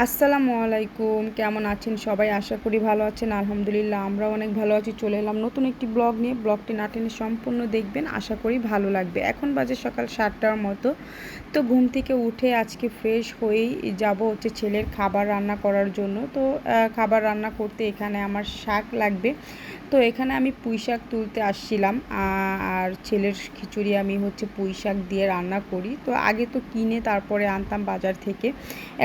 আসসালামু আলাইকুম, কেমন আছেন সবাই? আশা করি ভালো আছেন, আলহামদুলিল্লাহ আমরা অনেক ভালো আছি। চলে এলাম নতুন একটি ব্লগ নিয়ে। ব্লগটি না টেনে সম্পূর্ণ দেখবেন, আশা করি ভালো লাগবে। এখন বাজে সকাল সাতটার মতো। তো ঘুম থেকে উঠে আজকে ফ্রেশ হয়েই যাব হচ্ছে ছেলের খাবার রান্না করার জন্য। তো খাবার রান্না করতে এখানে আমার শাক লাগবে। তো এখানে আমি পুঁই শাক তুলতে আসছিলাম। আর ছেলের খিচুড়ি আমি হচ্ছে পুঁই শাক দিয়ে রান্না করি। তো আগে তো কিনে তারপরে আনতাম বাজার থেকে।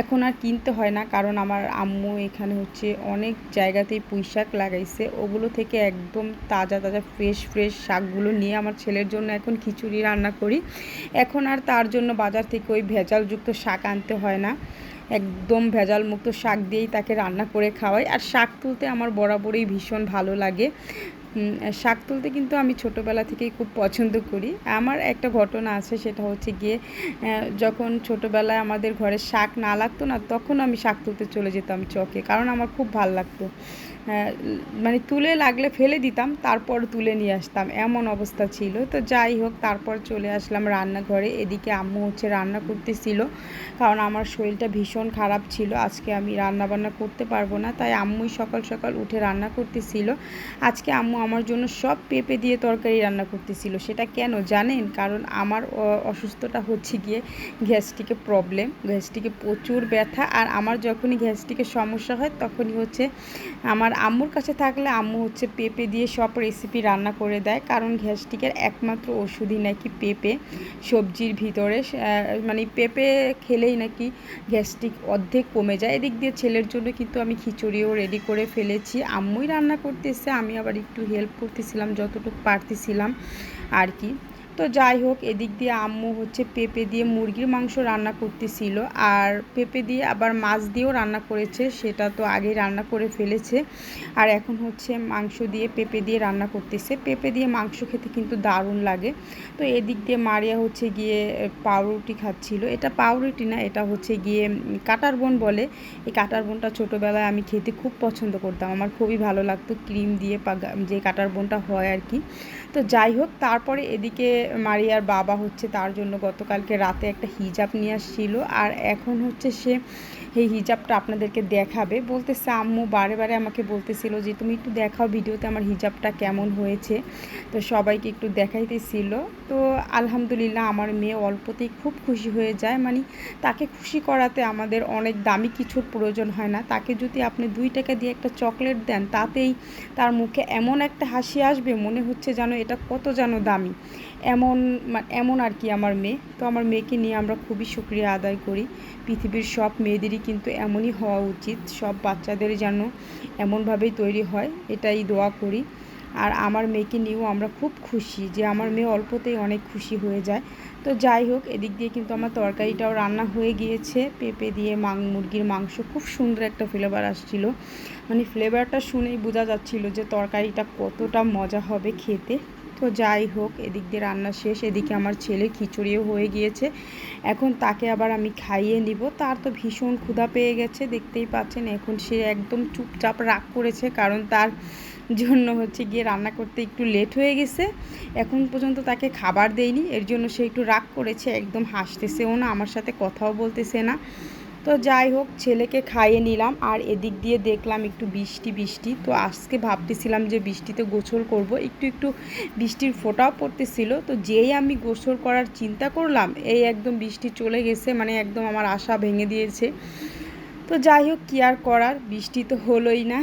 এখন আর কিনতে হয় না, কারণ আমার আম্মু এখানে হচ্ছে অনেক জায়গাতেই পুঁই শাক লাগাইছে। ওগুলো থেকে একদম তাজা তাজা ফ্রেশ ফ্রেশ শাকগুলো নিয়ে আমার ছেলের জন্য এখন খিচুড়ি রান্না করি। এখন আর তার জন্য বাজার থেকে ওই ভেজালযুক্ত শাক আনতে হয় না। একদম ভেজাল মুক্ত শাক দিয়েই তাকে রান্না করে খাওয়াই। আর শাক তুলতে আমার বরাবরই ভীষণ ভালো লাগে। শাক তুলতে কিন্তু আমি ছোটোবেলা থেকেই খুব পছন্দ করি। আমার একটা ঘটনা আছে, সেটা হচ্ছে গিয়ে যখন ছোটোবেলায় আমাদের ঘরে শাক না লাগতো না, তখন আমি শাক তুলতে চলে যেতাম চকে, কারণ আমার খুব ভালো লাগতো। মানে তুলে লাগলে ফেলে দিতাম, তারপর তুলে নিয়ে আসতাম, এমন অবস্থা ছিল। তো যাই হোক, তারপর চলে আসলাম রান্নাঘরে। এদিকে আম্মু হচ্ছে রান্না করতেছিল, কারণ আমার শরীরটা ভীষণ খারাপ ছিল। আজকে আমি রান্না বান্না করতে পারব না, তাই আম্মুই সকাল সকাল উঠে রান্না করতেছিল। আজকে আম্মু আমার জন্য সব পেঁপে দিয়ে তরকারি রান্না করতেছিল। সেটা কেন জানেন? কারণ আমার অসুস্থতা হচ্ছে গিয়ে গ্যাস্ট্রিকে প্রবলেম গ্যাস্ট্রিকে প্রচুর ব্যথা আর আমার যখনই গ্যাস্ট্রিকের সমস্যা হয় তখনই হচ্ছে আমার আম্মুর কাছে থাকলে আম্মু হচ্ছে পেঁপে দিয়ে সব রেসিপি রান্না করে দেয়। কারণ গ্যাস্ট্রিকের একমাত্র ওষুধই নাকি পেঁপে। সবজির ভিতরে মানে পেঁপে খেলেই নাকি গ্যাস্ট্রিক অর্ধেক কমে যায়। এদিক দিয়ে ছেলের জন্য কিন্তু আমি খিচুড়িও রেডি করে ফেলেছি। আম্মুই রান্না করতেছে, আমি আবার একটু হেল্প করতেছিলাম যতটুকু পারতেছিলাম আর কি। তো যাই হোক, এদিক দিয়ে আম্মু হচ্ছে পেঁপে দিয়ে মুরগির মাংস রান্না করতেছিল। আর পেঁপে দিয়ে আবার মাছ দিয়েও রান্না করেছে, সেটা তো আগেই রান্না করে ফেলেছে। আর এখন হচ্ছে মাংস দিয়ে পেঁপে দিয়ে রান্না করতেছে। পেঁপে দিয়ে মাংস খেতে কিন্তু দারুণ লাগে। তো এদিক দিয়ে মারিয়া হচ্ছে গিয়ে পাউরুটি খাচ্ছিল। এটা পাউরুটি না, এটা হচ্ছে গিয়ে কাটার বোন বলে। এই কাটার বোনটা ছোটোবেলায় আমি খেতে খুব পছন্দ করতাম। আমার খুবই ভালো লাগতো ক্রিম দিয়ে যে কাটার বোনটা হয় আর কি। তো যাই হোক, তারপরে এদিকে মারিয়ার বাবা হচ্ছে তার জন্য গতকালকে রাতে একটা হিজাব নিয়ে আসছিল। আর এখন হচ্ছে সে এই হিজাবটা আপনাদেরকে দেখাবে। বলতেছে, আম্মু বারে বারে আমাকে বলতেছিল যে, তুমি একটু দেখাও ভিডিওতে আমার হিজাবটা কেমন হয়েছে? তো সবাইকে একটু দেখাইতেছিল। তো আলহামদুলিল্লাহ আমার মেয়ে অল্পতেই খুব খুশি হয়ে যায়। মানে তাকে খুশি করাতে আমাদের অনেক দামি কিছুর প্রয়োজন হয় না। তাকে যদি আপনি দুই টাকা দিয়ে একটা চকলেট দেন, তাতেই তার মুখে এমন একটা হাসি আসবে, মনে হচ্ছে যেন এটা কত যেন দামি। এমন এমন আর কি আমার মেয়ে। তো আমার মেয়েকে নিয়ে আমরা খুবই সুক্রিয়া আদায় করি। পৃথিবীর সব মেয়েদেরই কিন্তু এমনই হওয়া উচিত। সব বাচ্চাদের যেন এমনভাবেই তৈরি হয়, এটাই দোয়া করি। আর আমার মেয়েকে নিয়েও আমরা খুব খুশি যে আমার মেয়ে অল্পতেই অনেক খুশি হয়ে যায়। তো যাই হোক, এদিক দিয়ে কিন্তু আমার তরকারিটাও রান্না হয়ে গিয়েছে। পেঁপে দিয়ে মাং, মুরগির মাংস, খুব সুন্দর একটা ফ্লেভার আসছিল। মানে ফ্লেভারটা শুনেই বোঝা যাচ্ছিল যে তরকারিটা কতটা মজা হবে খেতে। তো যাই হোক, এদিক দিয়ে রান্না শেষ, এদিকে আমার ছেলে খিচুড়িও হয়ে গিয়েছে। এখন তাকে আবার আমি খাইয়ে নিব। তার তো ভীষণ ক্ষুধা পেয়ে গেছে, দেখতেই পাচ্ছেন এখন সে একদম চুপচাপ রাগ করেছে, কারণ তার জন্য হচ্ছে গিয়ে রান্না করতে একটু লেট হয়ে গেছে। এখন পর্যন্ত তাকে খাবার দেয়নি এর জন্য সে একটু রাগ করেছে, একদম হাসতেছেও না, আমার সাথে কথাও বলতেছে না। তো যাই হোক, ছেলেকে খাইয়ে নিলাম আর এদিক দিয়ে দেখলাম একটু বৃষ্টি বৃষ্টি। তো আজকে ভাবতেছিলাম যে বৃষ্টিতে গোসল করব। একটু একটু বৃষ্টির ফোটাও পড়তেছিল। তো যেই আমি গোসল করার চিন্তা করলাম, এই একদম বৃষ্টি চলে গেছে মানে একদম আমার আশা ভেঙে দিয়েছে। তো যাই হোক, কী আর করার? বৃষ্টি তো হলোই না।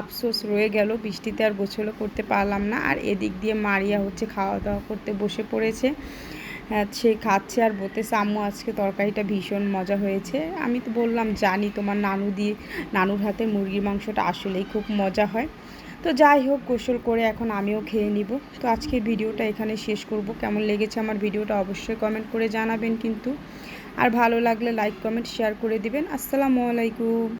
আফসোস রয়ে গেল, বৃষ্টিতে আর গোছলও করতে পারলাম না। আর এদিক দিয়ে মারিয়া হচ্ছে খাওয়া দাওয়া করতে বসে পড়েছে। সে খাচ্ছে আর বলতেছে, আম্মু, আজকে তরকারিটা ভীষণ মজা হয়েছে। আমি তো বললাম, জানি তোমার নানু দিয়ে, নানুর হাতে মুরগির মাংসটা আসলেই খুব মজা হয়। তো যাই হোক, গোসল করে এখন আমিও খেয়ে নিব। তো আজকে ভিডিওটা এখানে শেষ করব। কেমন লেগেছে আমার ভিডিওটা অবশ্যই কমেন্ট করে জানাবেন কিন্তু। আর ভালো লাগলে লাইক, কমেন্ট, শেয়ার করে দিবেন। আসসালামু আলাইকুম।